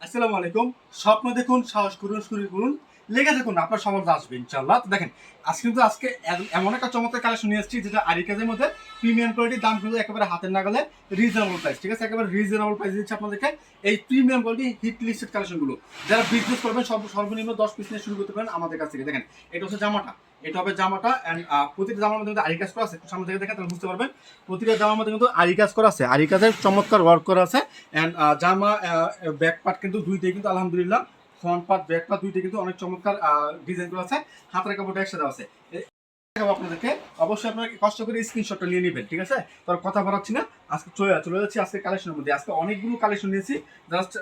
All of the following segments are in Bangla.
আসসালামু আলাইকুম। স্বপ্ন দেখুন সাহস করুন শুরু করুন লেগে থাকুন, আপনার সমাজ আসবে ইনশাল্লাহ তো দেখেন, আজকে কিন্তু আজকে এমন একটা চমৎকার কালেকশন নিয়ে এসেছি, যেটা আরিকাজের মধ্যে প্রিমিয়াম কোয়ালিটির দাম কিন্তু একেবারে হাতের নাগালে রিজনেবল প্রাইস ঠিক আছে? একেবারে রিজনেবল প্রাইস দিচ্ছে আপনাদেরকে এই প্রিমিয়াম কোয়ালিটি হিট লিস্টেড কালেকশনগুলো যারা বিজনেস করবেন সব সর্বনিম্ন দশ পিস নিয়ে শুরু করতে পারেন আমাদের কাছ থেকে। দেখেন, এটা হচ্ছে জামাটা। এটা হবে জামাটা অ্যান্ড প্রতিটা জামার মধ্যে কিন্তু আরিকাজ করা আছে। সামনে থেকে দেখেন, তাহলে বুঝতে পারবেন। প্রতিটা জামার মধ্যে কিন্তু আরিকাজ করা আছে। আরিকাজের চমৎকার ওয়ার্ক করা আছে। অ্যান্ড জামা ব্যাক পার্ট কিন্তু দুইটাই কিন্তু আলহামদুলিল্লাহ ফ্রন্ট পার্ট ব্যাক পার্ট দুইটাই কিন্তু অনেক চমৎকার ডিজাইন করা আছে। হাতের কাপড়টা একসাথে আছে। আপনাদেরকে। অবশ্যই আপনারা কষ্ট করে স্ক্রিনশটটা নিয়ে নেবেন, ঠিক আছে? তোর কথা বাড়াচ্ছি না। আজকে চলে চলে যাচ্ছি আজকে কালেকশনের মধ্যে। আজকে অনেকগুলো কালেকশন নিয়েছি। জাস্ট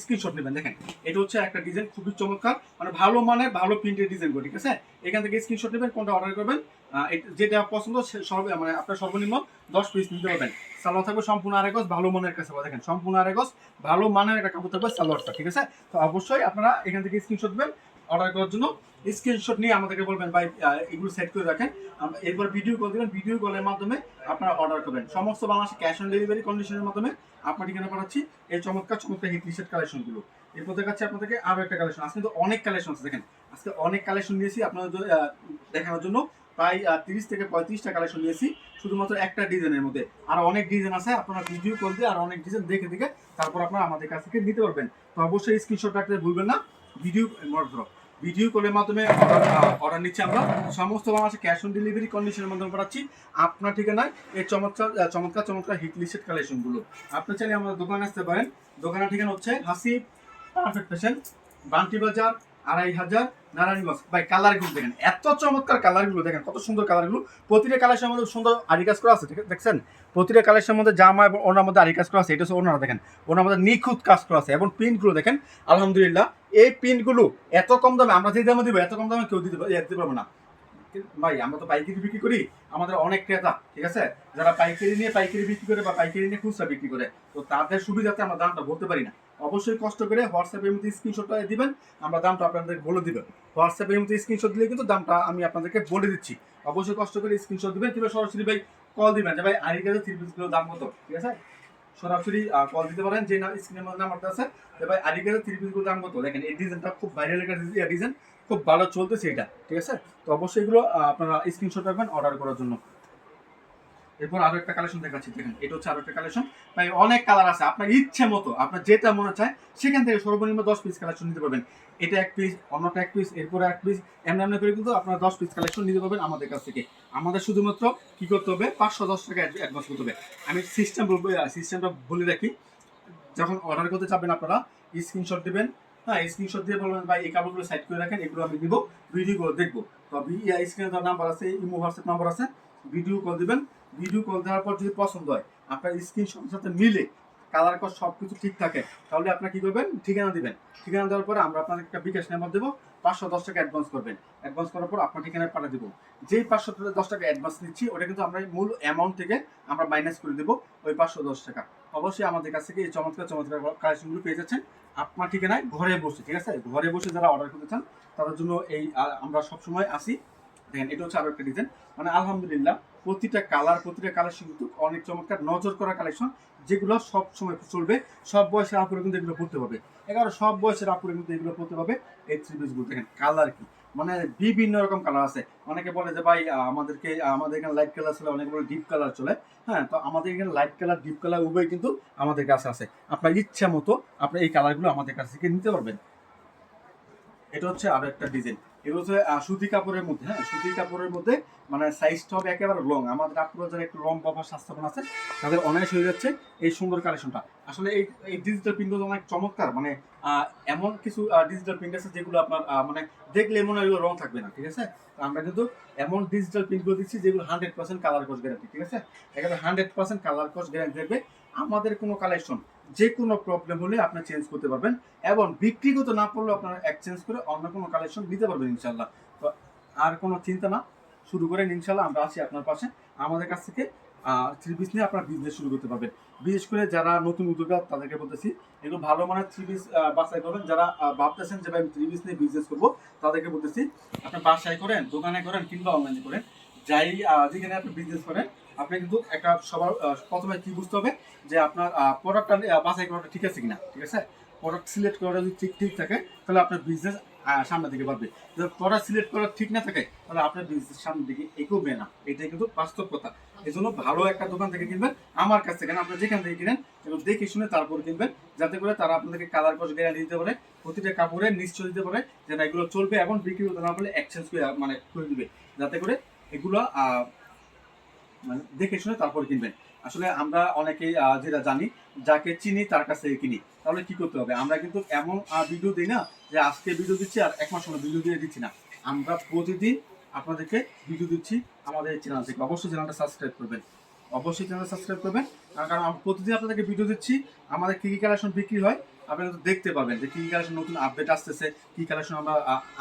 স্ক্রিনশট নেবেন। দেখেন, এটা হচ্ছে একটা ডিজাইন খুবই চমৎকার। মানে ভালো মানের, ভালো প্রিন্টের ডিজাইন ঠিক আছে? এখান থেকে স্ক্রিনশট নেবেন, কোনটা অর্ডার করবেন। যেটা পছন্দ সর্ব মানে আপনার সর্বনিম্ন দশ পিস নিতে পারবেন। সালোয়ার থাকবে সম্পূর্ণ আরেগস ভালো মানের কাছে দেখেন, সম্পূর্ণ আরেগস ভালো মানের একটা কাপড় থাকবে সালোয়ারটা, ঠিক আছে? তো অবশ্যই আপনারা এখান থেকে স্ক্রিনশট দেবেন অর্ডার করার জন্য স্ক্রিনশট নিয়ে আমাদেরকে বলবেন, ভাই এগুলো সেট করে রাখেন। এরপর ভিডিও কল দেবেন। ভিডিও কলের মাধ্যমে আপনারা অর্ডার করবেন। সমস্ত বাংলাদেশে ক্যাশ অন ডেলিভারি কন্ডিশনের মাধ্যমে আপনার ঠিকানা পাঠাচ্ছি, এই চমৎকার চমৎকার হিট লিস্টেড কালেকশনগুলো এরপর দেখাচ্ছি আপনাদেরকে আরও একটা কালেকশন আজকে কিন্তু অনেক কালেকশন আছে, দেখেন। আজকে অনেক কালেকশন নিয়েছি আপনাদের দেখানোর জন্য। প্রায় তিরিশ থেকে পঁয়ত্রিশটা কালেকশন নিয়েছি, শুধুমাত্র একটা ডিজাইনের মধ্যে। আর অনেক ডিজাইন আছে, আপনারা ভিডিও কল দিয়ে আর অনেক ডিজাইন দেখে দেখে তারপর আপনারা আমাদের কাছ থেকে নিতে পারবেন। তো অবশ্যই স্ক্রিনশট রাখতে ভুলবেন না। ভিডিও ভিডিও কলের মাধ্যমে অর্ডার অর্ডার নিচ্ছি আমরা। সমস্ত বাংলাদেশে ক্যাশ অন ডেলিভারি কন্ডিশনের মাধ্যমে পাঠাচ্ছি। আপনার ঠিকানায় এই চমৎকার চমৎকার চমৎকার হিট লিস্টেড কালেকশনগুলো আপনি চাইলে আমাদের দোকানে আসতে পারেন। দোকানের ঠিকানা হচ্ছে হাসি পারফেক্ট ফ্যাশন বান্টি বাজার আড়াই হাজার নারায়ণগঞ্জ। ভাই, কালারগুলো দেখেন, এত চমৎকার কালারগুলো দেখেন, কত সুন্দর কালারগুলো। প্রতিটা কালেকশনের মধ্যে সুন্দর আরি কাজ করা আছে ঠিক? দেখছেন? প্রতিটা কালেকশনের মধ্যে জামা এবং ওনার মধ্যে আরি কাজ করা আছে, এটা হচ্ছে ওনারা দেখেন। ওনার মধ্যে নিখুঁত কাজ করা আছে, এবং প্রিন্টগুলো দেখেন, আলহামদুলিল্লাহ, এই প্রিন্টগুলো এত কম দামে, আমরা যে দামে দিব, এত কম দামে কেউ দিতে দিতে পারব না। ভাই, আমরা তো পাইকারি বিক্রি করি, আমাদের অনেক ক্রেতা, ঠিক আছে? যারা পাইকারি নিয়ে পাইকারি বিক্রি করে বা পাইকারি নিয়ে খুচরা বিক্রি করে, তো তাদের সুবিধাতে আমরা দামটা বলতে পারি না। অবশ্যই কষ্ট করে হোয়াটসঅ্যাপের মধ্যে স্ক্রিনশটটা দিবেন, আমরা দামটা আপনাদের বলে দিবেন। হোয়াটসঅ্যাপের মধ্যে স্ক্রিনশট দিলে কিন্তু দামটা আমি আপনাদেরকে বলে দিচ্ছি। অবশ্যই কষ্ট করে স্ক্রিনশট দিবেন, কিংবা সরাসরি ভাই কল দিবেন যে, ভাই আরিকাজে থ্রি পিসগুলোর দাম কত? ঠিক আছে? সরাসরি কল দিতে পারেন, যে স্ক্রিনের মধ্যে নাম্বারটা আছে, যে, ভাই আরিকাজে থ্রি পিসগুলোর দাম কত? দেখেন, এই ডিজাইনটা খুব ভাইরাল একটা ডিজাইন খুব ভালো চলতেছে এটা, ঠিক আছে? তো অবশ্যই এগুলো আপনারা স্ক্রিনশট রাখবেন অর্ডার করার জন্য। এরপর আরও একটা কালেকশন দেখাচ্ছি, দেখেন, এটা হচ্ছে আরও একটা কালেকশন ভাই, অনেক কালার আছে, আপনার ইচ্ছে মতো, আপনার যেটা মনে চায়, সেখান থেকে সর্বনিম্ন দশ পিস কালেকশন নিতে পারবেন। এটা এক পিস অন্যটা এক পিস এরপরে এক পিস এমন এমন করে কিন্তু আপনারা দশ পিস কালেকশন নিতে পারবেন আমাদের কাছ থেকে। আমাদের শুধুমাত্র কি করতে হবে, পাঁচশো দশ টাকা অ্যাডভান্স করতে হবে। আমি সিস্টেম বলব সিস্টেমটা বলে রাখি, যখন অর্ডার করতে চাবেন আপনারা স্ক্রিনশট দেবেন হ্যাঁ স্ক্রিনশট দিয়ে বলবেন, ভাই, এই কাপড়গুলো সাইড করে রাখেন, এগুলো আমি দিব ভিডিও করে দেখব। তো স্ক্রিনে দেওয়ার নাম্বার আছে, ইমো হোয়াটসঅ্যাপ নাম্বার আছে ভিডিও কল দিবেন। ভিডিও কল দেওয়ার পর যদি পছন্দ হয়, আপনার স্ক্রিনশটের সাথে মিলে কালার কর সব কিছু ঠিক থাকে, তাহলে আপনার কি করবেন? ঠিকানা দিবেন। ঠিকানা দেওয়ার পরে আমরা আপনাদের একটা বিকাশ নাম্বার দেবো, পাঁচশো দশ টাকা অ্যাডভান্স করবেন। অ্যাডভান্স করার পর আপনার ঠিকানায় পাঠিয়ে দেবো। যেই পাঁচশো দশ টাকা অ্যাডভান্স নিচ্ছি, ওটা কিন্তু আমরা মূল অ্যামাউন্ট থেকে আমরা মাইনাস করে দেবো, ওই পাঁচশো দশ টাকা। অবশ্যই আমাদের কাছ থেকে এই চমৎকার চমৎকার কালেকশনগুলো পেয়ে যাচ্ছেন। আপনার ঠিকানায় ঘরে বসে, ঠিক আছে? ঘরে বসে যারা অর্ডার করতে চান, তাদের জন্য এই আমরা সবসময় আসি। দেখেন, এটা হচ্ছে আরও একটা ডিজাইন মানে আলহামদুলিল্লাহ, প্রতিটা কালার প্রতিটা কালেকশন কিন্তু অনেক চমৎকার, নজর করা কালেকশন যেগুলো সব সময় চলবে। সব বয়সের আপুরে কিন্তু এগুলো পড়তে পারবে। এগারো, সব বয়সের আপুরে কিন্তু এগুলো পড়তে পারবে। এই থ্রি পিসগুলো দেখেন কালার কি? মানে বিভিন্ন রকম কালার আছে। অনেকে বলে যে ভাই আমাদেরকে আমাদের এখানে লাইট কালার চলে, অনেকে বলে ডিপ কালার চলে। হ্যাঁ তো আমাদের এখানে লাইট কালার ডিপ কালার উভয় কিন্তু আমাদের কাছে আছে। আপনার ইচ্ছা মতো আপনি এই কালারগুলো আমাদের কাছ থেকে নিতে পারবেন। এটা হচ্ছে আরও একটা ডিজাইন এটা হচ্ছে সুতি কাপড়ের মধ্যে হ্যাঁ সুতি কাপড়ের মধ্যে মানে সাইজটা হবে একেবারে লং আমাদের আপনারা যারা একটু লং বাবা স্বাস্থ্যবান আছে, তাদের অনায়াস হয়ে যাচ্ছে এই সুন্দর কালেকশনটা আসলে এই এই ডিজিটাল প্রিন্টগুলো অনেক চমৎকার মানে এমন কিছু ডিজিটাল প্রিন্ট আছে যেগুলো আপনার মানে দেখলে মনে হয় এগুলো রং থাকবে না, ঠিক আছে? আমরা কিন্তু এমন ডিজিটাল প্রিন্টগুলো দিচ্ছি যেগুলো hundred percent colour course guarantee ঠিক আছে? একেবারে hundred percent colour course guarantee দেবে আমাদের কোনো কালেকশন যে কোনো প্রবলেম হলে আপনি চেঞ্জ করতে পারবেন এবং বিক্রিগত না পড়লেও আপনারা এক্সচেঞ্জ করে অন্য কোনো কালেকশন দিতে পারবেন ইনশাল্লাহ তো আর কোনো চিন্তা না, শুরু করেন ইনশাল্লাহ আমরা আছি আপনার পাশে। আমাদের কাছ থেকে থ্রি পিস নিয়ে আপনার বিজনেস শুরু করতে পারবেন। বিশেষ করে যারা নতুন উদ্যোক্তা, তাদেরকে বলতেছি, এগুলো ভালো মানের থ্রি পিস বাছাই করবেন। যারা ভাবতেছেন যে, ভাই, আমি থ্রি পিস নিয়ে বিজনেস করব, তাদেরকে বলতেছি, আপনি বাসায় করেন, দোকানে করেন কিংবা অনলাইনে করেন। যাই যেখানে আপনি বিজনেস করেন আপনি কিন্তু একটা সবার প্রথমে কি বুঝতে হবে যে আপনার প্রোডাক্টটা বাছাই করাটা ঠিক আছে কিনা, ঠিক আছে? প্রোডাক্ট সিলেক্ট করা যদি ঠিক ঠিক থাকে, তাহলে আপনার বিজনেস সামনের দিকে বাড়বে। যদি প্রোডাক্ট সিলেক্ট করা ঠিক না থাকে, তাহলে আপনার বিজনেস সামনের দিকে এগোবে না। এটাই কিন্তু বাস্তব কথা। এই জন্য ভালো একটা দোকান থেকে কিনবেন, আমার কাছ থেকে না, আপনি যেখান থেকে কিনেন এবং দেখে শুনে তারপর কিনবেন, যাতে করে তারা আপনাদেরকে কালার কস গ্যারান্টি দিতে পারে, প্রতিটা কাপড়ে নিশ্চয় দিতে পারে যে না এগুলো চলবে এবং বিক্রি করতে না পারলে এক্সচেঞ্জ করে মানে করে দিবে। যাতে করে এগুলো মানে দেখে শুনে তারপর কিনবেন। আসলে আমরা অনেকেই যেটা জানি, যাকে চিনি তার কাছ কিনি। তাহলে কি করতে হবে? আমরা কিন্তু এমন ভিডিও দিই না যে আজকে ভিডিও দিচ্ছি আর এক মাস ভিডিও দিয়ে দিচ্ছি না। আমরা প্রতিদিন আপনাদেরকে ভিডিও দিচ্ছি আমাদের চ্যানেল থেকে। অবশ্যই চ্যানেলটা সাবস্ক্রাইব করবেন। অবশ্যই চ্যানেল সাবস্ক্রাইব করবেন। কারণ প্রতিদিন আপনাদেরকে ভিডিও দিচ্ছি। আমাদের কী কী কালেকশন বিক্রি হয়? আপনি কিন্তু দেখতে পাবেন যে কী কালেকশন নতুন আপডেট আসতেছে, কী কালেকশন আমরা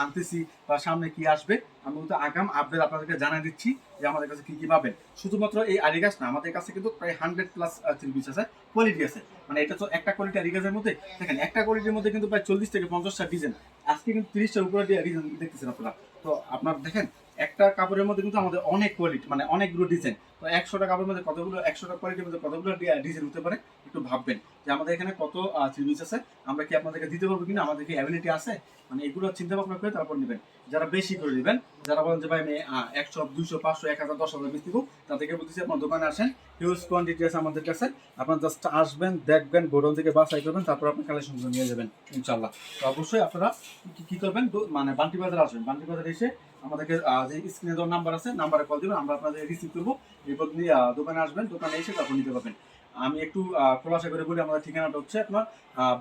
আনতেছি বা সামনে কি আসবে। আমি কিন্তু আগাম আপডেট আপনাদেরকে জানিয়ে দিচ্ছি যে আমাদের কাছে কি কি পাবেন। শুধুমাত্র এই আরিগাস না, আমাদের কাছে কিন্তু প্রায় হান্ড্রেড প্লাস থ্রি পিস আছে কোয়ালিটি আছে। মানে এটা তো একটা কোয়ালিটি আরিগাসের মধ্যে, দেখেন, একটা কোয়ালিটির মধ্যে কিন্তু প্রায় চল্লিশ থেকে পঞ্চাশটা ডিজাইন আজকে কিন্তু তিরিশটার উপরে ডিজাইন দেখতেছেন আপনারা। তো আপনার দেখেন একটা কাপড়ের মধ্যে কিন্তু আমাদের অনেক কোয়ালিটি মানে অনেকগুলো ডিজাইন তো একশোটা কাপড়ের মধ্যে কতগুলো, একশোটা কোয়ালিটির মধ্যে কতগুলো ডিজাইন হতে পারে, একটু ভাববেন। যে আমাদের এখানে কত থ্রি আছে, আমরা কি আপনাদেরকে দিতে পারব কিনা? আমাদের কি অ্যাবিলিটি আছে? মানে এগুলো চিন্তা ভাবনা করে তারপর নেবেন। যারা বেশি করে নেবেন, যারা বলেন যে, ভাই, আমি একশো দুশো পাঁচশো, এক হাজার, দশ হাজার বেশি দিব, তাদেরকে বলতেছি, আপনার দোকানে আসেন হিউজ কোয়ান্টিটি আছে আমাদের কাছে। আপনার জাস্ট আসবেন, দেখবেন, গোডাউন থেকে বাছাই করবেন, তারপর আপনি কালেকশনগুলো নিয়ে যাবেন ইনশাল্লাহ তো অবশ্যই আপনারা কি করবেন? মানে বান্টি বাজার আসবেন। বান্টি বাজার এসে আমাদেরকে যে স্ক্রিনে দেওয়ার নাম্বার আছে নাম্বারে কল দিবেন আমরা আপনাদের রিসিভ করব। এরপর নিয়ে দোকানে আসবেন দোকানে এসে তারপর নিতে পারবেন। আমি একটু খোলাসা করে বলি আমাদের ঠিকানাটা হচ্ছে আপনার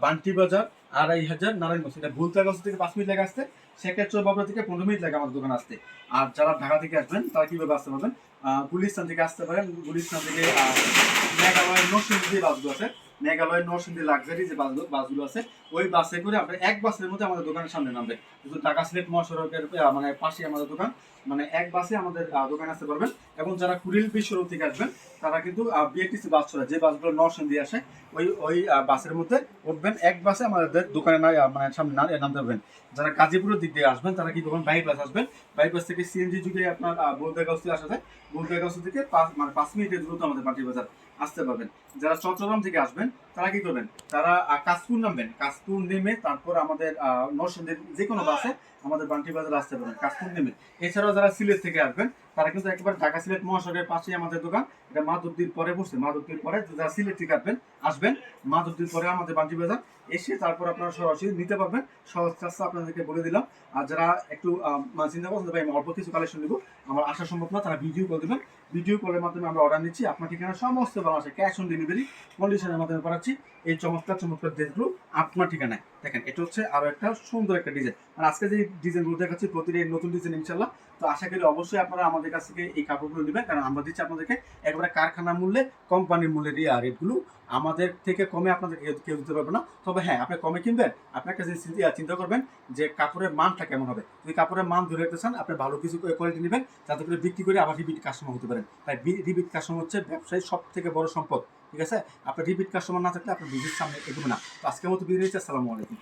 বান্টি বাজার আড়াই হাজার নারায়ণগঞ্জ। এটা ভুলতাগঞ্জ থেকে পাঁচ মিনিট লাগে আসতে সেক্ষেত্রে বাবরা থেকে পনেরো মিনিট লাগে আমাদের দোকানে আসতে। আর যারা ঢাকা থেকে আসবেন তারা কীভাবে আসতে পারবেন? গুলিস্তান থেকে আসতে পারেন গুলিস্তান থেকে আহ, মেঘালয়ের নরসিংদী যে বাসগুলো আছে। মেঘালয়ের নরসিংদী লাক্সারি যে বাসগুলো বাসগুলো আছে, ওই বাসে করে আপনি এক বাসের মধ্যে আমাদের দোকানের সামনে নামবে। কিন্তু ঢাকা সিলেট মহাসড়কের মানে পাশে আমাদের দোকান মানে এক বাসে আমাদের দোকানে আসতে পারবেন। এবং যারা কুড়িল বিশ্বরূপ থেকে আসবেন, তারা কিন্তু বিএটিসি বাস চলে যে বাসগুলো নরসিংদী আসে, ওই ওই বাসের মধ্যে উঠবেন, এক বাসে আমাদের দোকানে না মানে সামনে না নামতে পারবেন। যারা গাজীপুরের দিক দিয়ে আসবেন, তারা কি করবেন বাইপাস আসবেন। বাইপাস থেকে সিএনজি যুগে আপনার বোলদাগাঁও থেকে আসা যায়। বোলদাগাঁও থেকে পাঁচ মানে পাঁচ মিনিটের দূরত্ব আমাদের পাটি বাজার আসতে পারবেন। যারা চট্টগ্রাম থেকে আসবেন তারা কি করবেন? তারা আহ, কাশপুর নামবেন কাশপুর নেমে তারপর আমাদের নরসিংদীর যে কোনো বাসে আমাদের বান্টি বাজার আসতে পারবেন কাশপুর নেমে। এছাড়াও যারা সিলেট থেকে আসবেন তারা কিন্তু একেবারে ঢাকা সিলেট মহাসড়কের পাশেই আমাদের দোকান। এটা মাধবদীর পরে বসছে মাধবদীর পরে যারা সিলেট থেকে আসবেন আসবেন মাধবদীর পরে আমাদের বান্টি বাজার এসে তারপর আপনারা সরাসরি নিতে পারবেন। সহজ রাস্তা আপনাদেরকে বলে দিলাম। আর যারা একটু মানে চিন্তা করছেন ভাই আমি অল্প কিছু কালেকশন নিবো আমার আসা সম্ভব না তারা ভিডিও করে দেবেন। ভিডিও কলের মাধ্যমে আমরা অর্ডার নিচ্ছি। আপনাকে এখানে সমস্ত বাংলাদেশে ক্যাশ অন ডেলিভারি কন্ডিশনের মাধ্যমে করাচ্ছি। এই চমৎকার চমৎকার ড্রেসগুলো আপনার ঠিকানায়। দেখেন, এটা হচ্ছে আরও একটা সুন্দর একটা ডিজাইন আর আজকে যে ডিজাইনগুলো দেখাচ্ছি, প্রতিটা নতুন ডিজাইন ইনশাল্লাহ তো আশা করি অবশ্যই আপনারা আমাদের কাছ থেকে এই কাপড়গুলো নেবেন। কারণ আমরা দিচ্ছি আপনাদেরকে একবারে কারখানা মূল্যে কোম্পানির মূল্যের এই রেটগুলো আমাদের থেকে কমে আপনাদের কেউ দিতে পারবে না। তবে হ্যাঁ আপনি কমে কিনবেন। আপনার কাছে চিন্তা- করবেন যে কাপড়ের মানটা কেমন হবে। যদি কাপড়ের মান ধরে রাখতে চান, আপনি ভালো কিছু কোয়ালিটি নেবেন। যাতে করে বিক্রি করে আবার রিপিট কাস্টমার হতে পারেন। তাই রিপিট কাস্টমার হচ্ছে ব্যবসায়ীর সব থেকে বড় সম্পদ। ঠিক আছে? আপনার রিপিট কাস্টমার না থাকলে আপনার বিজনেস সামনে এগোবে না। তো আজকের মতো বিদায় নিচ্ছি, আসসালামু আলাইকুম।